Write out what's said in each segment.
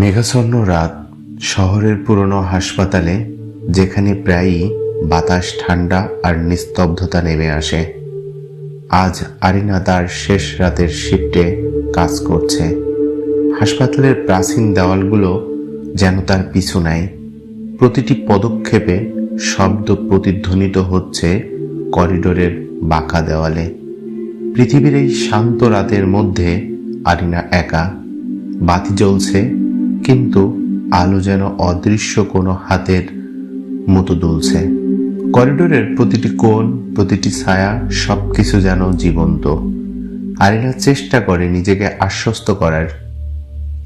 মেঘাচ্ছন্ন রাত শহরের পুরনো হাসপাতালে, যেখানে প্রায়ই বাতাস ঠান্ডা আর নিস্তব্ধতা নেমে আসে, আজ আরিনা তার শেষ রাতের শিফটে কাজ করছে। হাসপাতালের প্রাচীন দেওয়ালগুলো যেন তার পিছু নেয়। প্রতিটি পদক্ষেপে শব্দ প্রতিধ্বনিত হচ্ছে করিডোরের বাঁকা দেওয়ালে। পৃথিবীর এই শান্ত রাতের মধ্যে আরিনা একা, বাতি জ্বলছে কিন্তু আলো যেন অদৃশ্য কোনো হাতের মতো দুলছে। করিডোরের প্রতিটি কোণ, প্রতিটি ছায়া সবকিছু যেন জীবন্ত। আরিনা চেষ্টা করে নিজেকে আশ্বস্ত করার।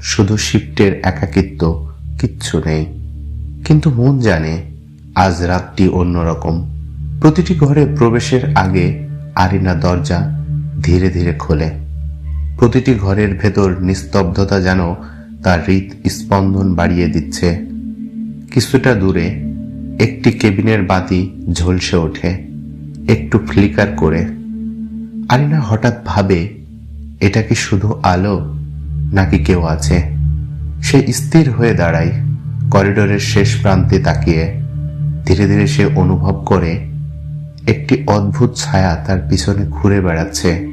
শুধু শিফটের একাকিত্ব কিচ্ছু নেই। কিন্তু মন জানে আজ রাতটি অন্যরকম। প্রতিটি ঘরে প্রবেশের আগে আরিনা দরজা ধীরে ধীরে খোলে। প্রতিটি ঘরের ভেতর নিস্তব্ধতা যেন তার হৃদ স্পন্দন বাড়িয়ে দিচ্ছে। কিছুটা দূরে একটি কেবিনের বাতি ঝলসে ওঠে, একটু ফ্লিকার করে। আরিনা হঠাৎ ভাবে, এটা কি শুধু আলো? নাকি কেউ আছে? সে স্থির হয়ে দাঁড়ায়, করিডোরের শেষ প্রান্তে তাকিয়ে। ধীরে ধীরে সে অনুভব করে, একটি অদ্ভুত ছায়া তার পিছনে ঘুরে বেড়াচ্ছে।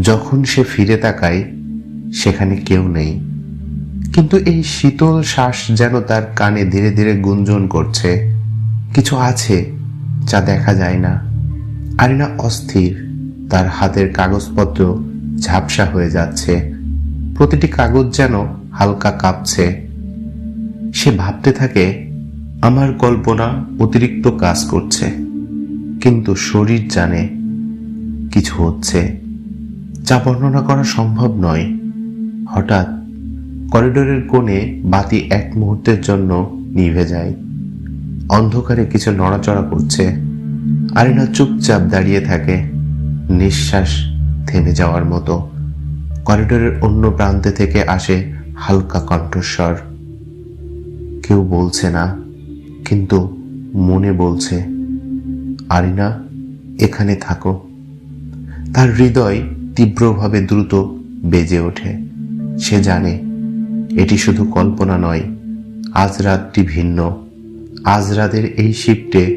যখন সে ফিরে তাকায়, সেখানে কেউ নেই। কিন্তু এই শীতল শ্বাস যেন তার কানে ধীরে ধীরে গুঞ্জন করছে। কিছু আছে যা দেখা যায় না। আরিনা অস্থির। তার হাতের কাগজপত্র ঝাপসা হয়ে যাচ্ছে। প্রতিটি কাগজ যেন হালকা কাঁপছে। সে ভাবতে থাকে, আমার কল্পনা অতিরিক্ত কাজ করছে। কিন্তু শরীর জানে কিছু হচ্ছে। যা বর্ণনা করা সম্ভব নয়। হঠাৎ করিডোরের কোণে বাতি এক মুহূর্তের জন্য নিভে যায়। অন্ধকারে কিছু নড়াচড়া করছে। আরিনা চুপচাপ দাঁড়িয়ে থাকে, নিঃশ্বাস থেমে যাওয়ার মতো। করিডোরের অন্য প্রান্তে থেকে আসে হালকা কণ্ঠস্বর। কেউ বলছে না, কিন্তু মনে বলছে, আরিনা, এখানে থাকো। তার হৃদয় তীব্রভাবে দ্রুত বেজে ওঠে। সে জানে এটি শুধু কল্পনা নয়, আজ রাতটি ভিন্ন। আজ রাতের এই শিফটে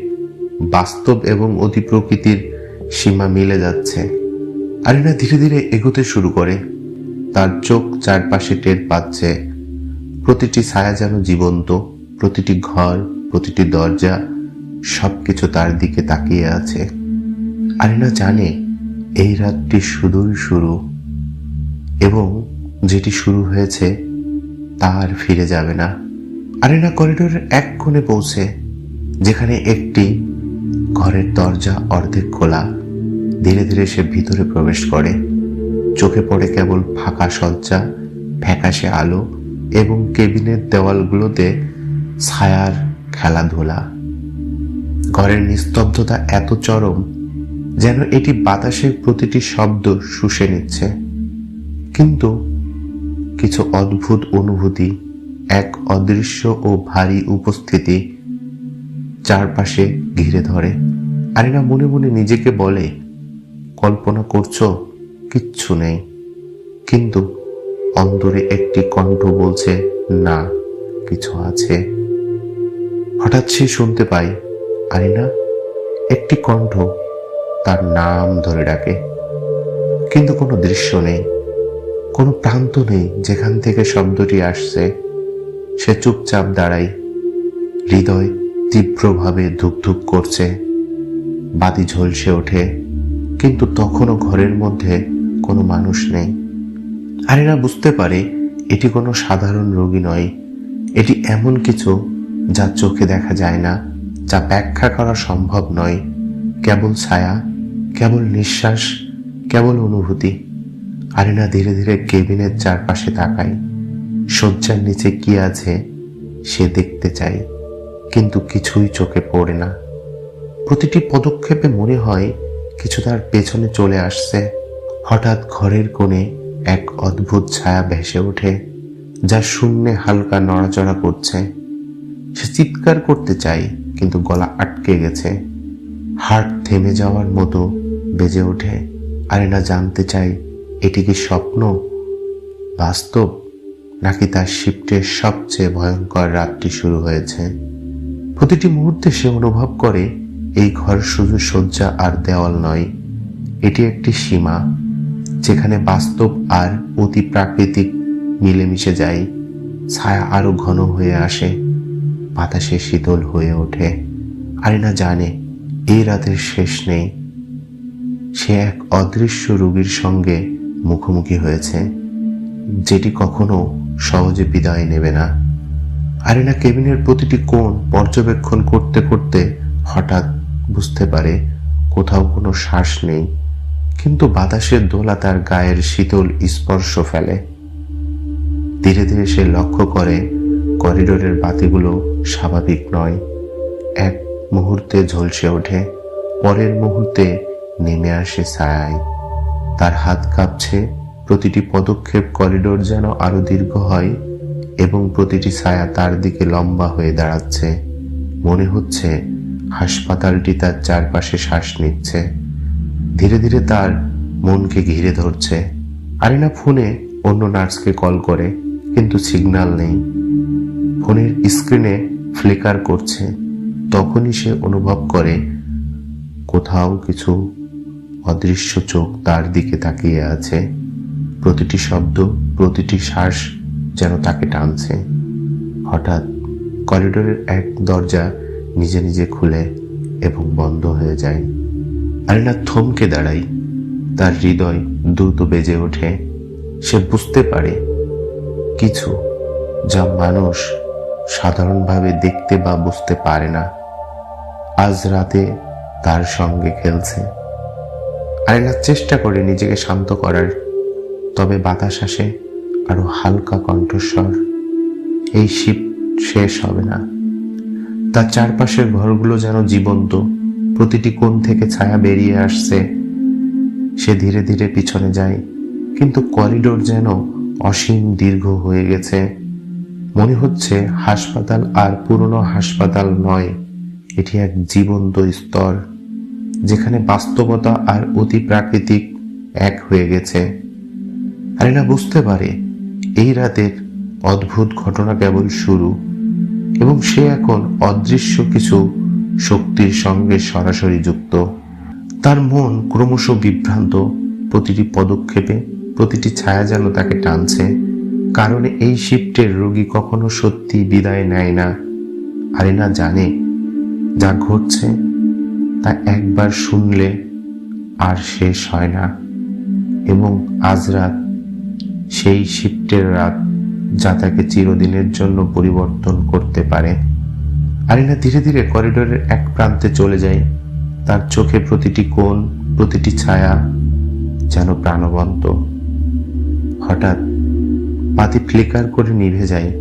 বাস্তব এবং অতি প্রকৃতির সীমা মিলে যাচ্ছে। আরিনা ধীরে ধীরে এগোতে শুরু করে। তার চোখ চারপাশে টের পাচ্ছে। প্রতিটি ছায়া যেন জীবন্ত, প্রতিটি ঘর, প্রতিটি দরজা, সবকিছু তার দিকে তাকিয়ে আছে। আরিনা জানে এই রাতটি শুধুই শুরু। এবং যেটি শুরু হয়েছে তার ফিরে যাবে না। আরিনা করিডোরের এক কোণে পৌঁছে, যেখানে একটি ঘরের দরজা অর্ধেক খোলা। ধীরে ধীরে সে ভিতরে প্রবেশ করে। চোখে পড়ে কেবল ফাঁকা সজ্জা ফ্যাকাশে আলো এবং কেবিনের দেওয়ালগুলোতে ছায়ার খেলাধুলা। ঘরের নিস্তব্ধতা এত চরম যেন এটি বাতাসের প্রতিটি শব্দ শুষে নিচ্ছে। কিন্তু কিছু অদ্ভুত অনুভূতি, এক অদৃশ্য ও ভারী উপস্থিতি চারপাশে ঘিরে ধরে। আরিনা মনে মনে নিজেকে বলে, কল্পনা করছ, কিচ্ছু নেই। কিন্তু অন্তরে একটি কণ্ঠ বলছে, না, কিছু আছে। হঠাৎ সে শুনতে পাই, আরিনা একটি কণ্ঠ তার নাম ধরে ডাকে। কিন্তু কোনো দৃশ্য নেই। কোনো প্রান্ত নেই যেখান থেকে শব্দটি আসছে। সে চুপচাপ দাঁড়ায়। হৃদয় তীব্রভাবে ধুকধুক করছে। বাতি ঝলসে ওঠে, কিন্তু তখনও ঘরের মধ্যে কোনো মানুষ নেই। আর এরা বুঝতে পারে, এটি কোনো সাধারণ রোগী নয়। এটি এমন কিছু যা চোখে দেখা যায় না, যা ব্যাখ্যা করা সম্ভব নয়। কেবল ছায়া, কেবল নিঃশ্বাস, কেবল অনুভূতি। আরিনা ধীরে ধীরে কেবিনের চারপাশে তাকায়। শয্যার নিচে কি আছে, সে দেখতে চাই কিন্তু কিছুই চোখে পড়ে না। প্রতিটি পদক্ষেপে মনে হয় কিছু তার পেছনে চলে আসছে। হঠাৎ ঘরের কোণে এক অদ্ভুত ছায়া ভেসে ওঠে, যা শূন্যে হালকা নড়াচড়া করছে। সে চিৎকার করতে চাই কিন্তু গলা আটকে গেছে। হার্ট থেমে যাওয়ার মতো বেজে ওঠে। আরে না জানতে চাই এটি কি স্বপ্ন? বাস্তব? নাকি তার শিফটের সবচেয়ে ভয়ঙ্কর রাতটি শুরু হয়েছে? প্রতিটি মুহূর্তে সে অনুভব করে, এই ঘর শুধু শয্যা আর দেওয়াল নয়, এটি একটি সীমা, যেখানে বাস্তব আর অতি প্রাকৃতিক মিলেমিশে যায়, ছায়া আরও ঘন হয়ে আসে, বাতাসে শীতল হয়ে ওঠে। আরিনা জানে, এই রাতের শেষ নেই। সে এক অদৃশ্য রোগীর সঙ্গে মুখোমুখি হয়েছে, যেটি কখনো সহজে বিদায় নেবে না। আরিনা কেবিনের প্রতিটি কোণ পর্যবেক্ষণ করতে করতে হঠাৎ বুঝতে পারে কোথাও কোনো শ্বাস নেই, কিন্তু বাতাসের দোলা তার গায়ের শীতল স্পর্শ ফেলে। ধীরে ধীরে সে লক্ষ্য করে, করিডোরের বাতিগুলো স্বাভাবিক নয়। এক মুহূর্তে ঝলসে ওঠে, পরের মুহূর্তে নেমে আসে ছায়ায়। তার হাত কাঁপছে, প্রতিটি পদক্ষেপ করিডোর যেন আরও দীর্ঘ হয় এবং প্রতিটি ছায়া তার দিকে লম্বা হয়ে দাঁড়াচ্ছে। মনে হচ্ছে হাসপাতালটি তার চারপাশে শ্বাস নিচ্ছে। ধীরে ধীরে তার মনকে ঘিরে ধরছে। আরিনা ফোনে অন্য নার্সকে কল করে, কিন্তু সিগন্যাল নেই। ফোনের স্ক্রিনে ফ্লিকার করছে। তখনই সে অনুভব করে, কোথাও কিছু অদৃশ্য চোখ তার দিকে তাকিয়ে আছে। প্রতিটি শব্দ, প্রতিটি শ্বাস যেন তাকে টানছে। হঠাৎ করিডোরের এক দরজা নিজে নিজে খুলে এবং বন্ধ হয়ে যায়। আরিনা থমকে দাঁড়াই তার হৃদয় দ্রুত বেজে ওঠে। সে বুঝতে পারে কিছু যা মানুষ সাধারণভাবে দেখতে বা বুঝতে পারে না। আজ রাতে তার সঙ্গে খেলছে। আরিনা চেষ্টা করে নিজেকে শান্ত করার। তবে বাতাস আসে আরও হালকা কণ্ঠস্বর। এই শীত শেষ হবে না। তার চারপাশের ঘরগুলো যেন জীবন্ত। প্রতিটি কোণ থেকে ছায়া বেরিয়ে আসছে। সে ধীরে ধীরে পিছনে যায়, কিন্তু করিডোর যেন অসীম দীর্ঘ হয়ে গেছে। মনে হচ্ছে হাসপাতাল আর পুরনো হাসপাতাল নয়, এটি এক জীবন্ত স্তর। বাস্তবতা আর অতি প্রাকৃতিক এক হয়ে গেছে। আরিনা বুঝতে পারে, এই রাতের অদ্ভুত ঘটনা কেবল শুরু, এবং সে এখন অদৃশ্য কিছু শক্তির সঙ্গে সরাসরি যুক্ত। তার মন ক্রমশ বিভ্রান্ত, প্রতিটি পদক্ষেপে প্রতিটি ছায়া যেন তাকে টানছে, কারণ এই শিফটের রোগী কখনো সত্যি বিদায় নেয় না। আরিনা জানে, যা ঘটছে তা একবার শুনলে আর শেষ হয় না। এবং আজ রাত, সেই শিফটের রাত, যা তাকে চিরদিনের জন্য পরিবর্তন করতে পারে। আরিনা ধীরে ধীরে করিডোরের এক প্রান্তে চলে যায়। তার চোখে প্রতিটি কোণ, প্রতিটি ছায়া যেন প্রাণবন্ত। হঠাৎ পাতি ফ্লিকার করে নিভে যায়।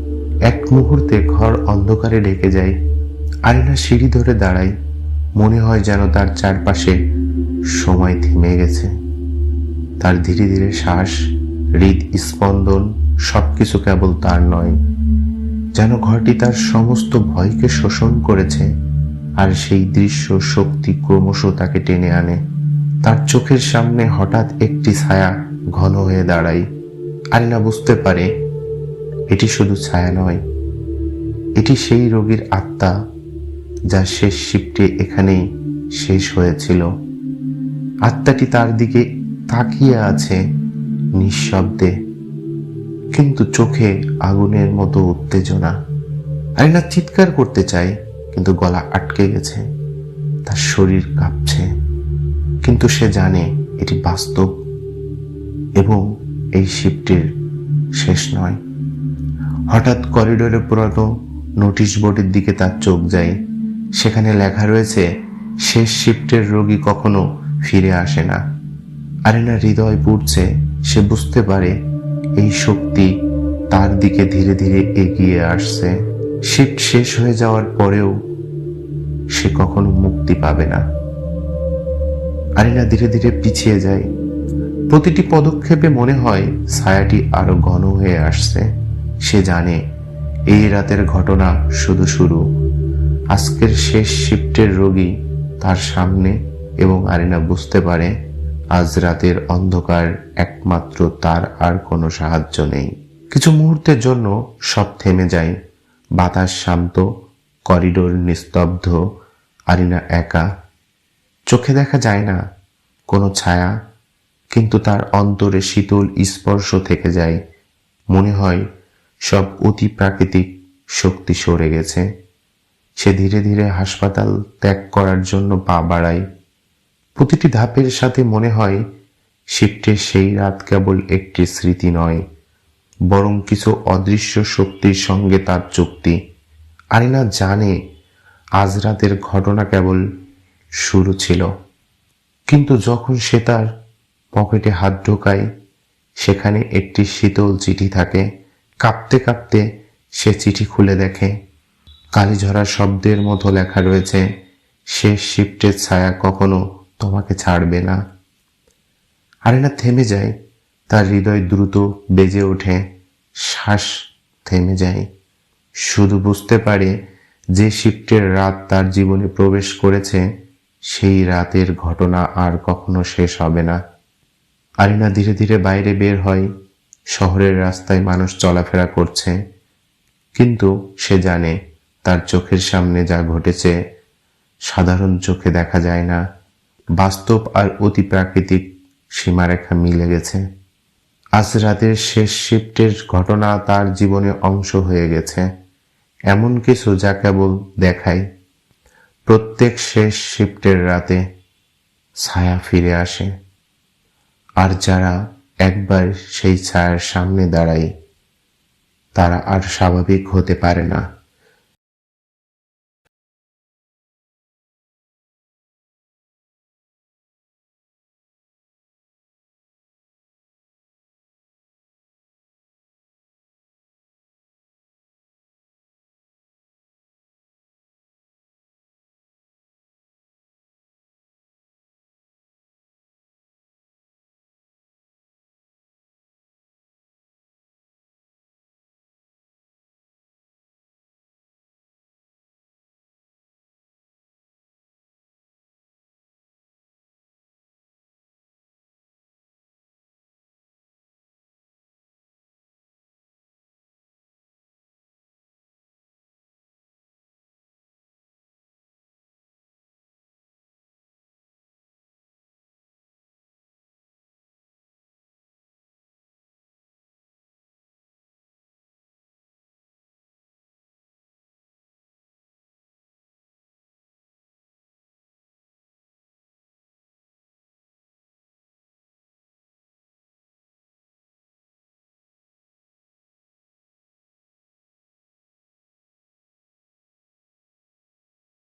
এক মুহূর্তে ঘর অন্ধকারে ঢেকে যায়। আরিনা সিঁড়ি ধরে দাঁড়ায়। মনে হয় যেন তার চারপাশে সময় থেমে গেছে। তার ধীরে ধীরে শ্বাস, হৃদ, স্পন্দন, সবকিছু কেবল তার নয়। যেন ঘরটি তার সমস্ত ভয়কে শোষণ করেছে আর সেই দৃশ্য শক্তি ক্রমশ তাকে টেনে আনে। তার চোখের সামনে হঠাৎ একটি ছায়া ঘন হয়ে দাঁড়ায়। আরিনা বুঝতে পারে, এটি শুধু ছায়া নয়, এটি সেই রোগীর আত্মা যা শেষ শিফটে এখানেই শেষ হয়েছিল। আত্মাটি তার দিকে তাকিয়ে আছে নিঃশব্দে, কিন্তু চোখে আগুনের মতো উত্তেজনা। আরিনা চিৎকার করতে চায়, কিন্তু গলা আটকে গেছে। তার শরীর কাঁপছে, কিন্তু সে জানে এটি বাস্তব এবং এই শিফটের শেষ নয়। হঠাৎ করিডোরে পুরানো নোটিশ বোর্ডের দিকে তার চোখ যায়। সেখানে লেখা রয়েছে, শেষ শিফটের রোগী কখনো ফিরে আসে না। আরেনা হৃদয় পুড়ছে, সে বুঝতে পারে এই শক্তি তার দিকে ধীরে ধীরে এগিয়ে আসছে। শিফট শেষ হয়ে যাওয়ার পরেও সে কখনো মুক্তি পাবে না। আরিনা ধীরে ধীরে পিছিয়ে যায়। প্রতিটি পদক্ষেপে মনে হয় ছায়াটি আরও ঘন হয়ে আসছে। সে জানে এই রাতের ঘটনা শুধু শুরু। আজকের শেষ শিফটের রোগী তার সামনে এবং আরিনা বুঝতে পারে, আজ রাতের অন্ধকার একমাত্র তার আর কোনো সাহায্য নেই। কিছু মুহূর্তের জন্য সব থেমে যায়। বাতাস শান্ত, করিডোর নিস্তব্ধ, আরিনা একা। চোখে দেখা যায় না কোনো ছায়া, কিন্তু তার অন্তরে শীতল স্পর্শ থেকে যায়। মনে হয় সব অতি প্রাকৃতিক শক্তি সরে গেছে। সে ধীরে ধীরে হাসপাতাল ত্যাগ করার জন্য পা বাড়ায়। প্রতিটি ধাপের সাথে মনে হয় শিফটের সেই রাত কেবল একটি স্মৃতি নয়, বরং কিছু অদৃশ্য শক্তির সঙ্গে তার চুক্তি। আরিনা জানে, আজ রাতের ঘটনা কেবল শুরু ছিল। কিন্তু যখন সে তার পকেটে হাত ঢোকায়, সেখানে একটি শীতল চিঠি থাকে। কাঁপতে কাঁপতে সে চিঠি খুলে দেখে। কালীঝরা শব্দের মতো লেখা রয়েছে শেষ শিফটের ছায়া কখনো তোমাকে ছাড়বে না। আরেনা থেমে যায়, তার হৃদয় দ্রুত বেজে ওঠে, শ্বাস থেমে যায়। শুধু বুঝতে পারে যে শিফটের রাত তার জীবনে প্রবেশ করেছে, সেই রাতের ঘটনা আর কখনো শেষ হবে না। আরিনা ধীরে ধীরে বাইরে বের হয়, শহরের রাস্তায় মানুষ চলাফেরা করছে, কিন্তু সে জানে তার চোখের সামনে যা ঘটেছে, সাধারণ চোখে দেখা যায় না। বাস্তব আর অতি প্রাকৃতিক সীমারেখা মিলে গেছে। আজ রাতের শেষ শিফটের ঘটনা তার জীবনে অংশ হয়ে গেছে। এমন কিছু যা কেবল দেখায়। প্রত্যেক শেষ শিফটের রাতে ছায়া ফিরে আসে। আর যারা একবার সেই ছায়ার সামনে দাঁড়ায়, তারা আর স্বাভাবিক হতে পারে না।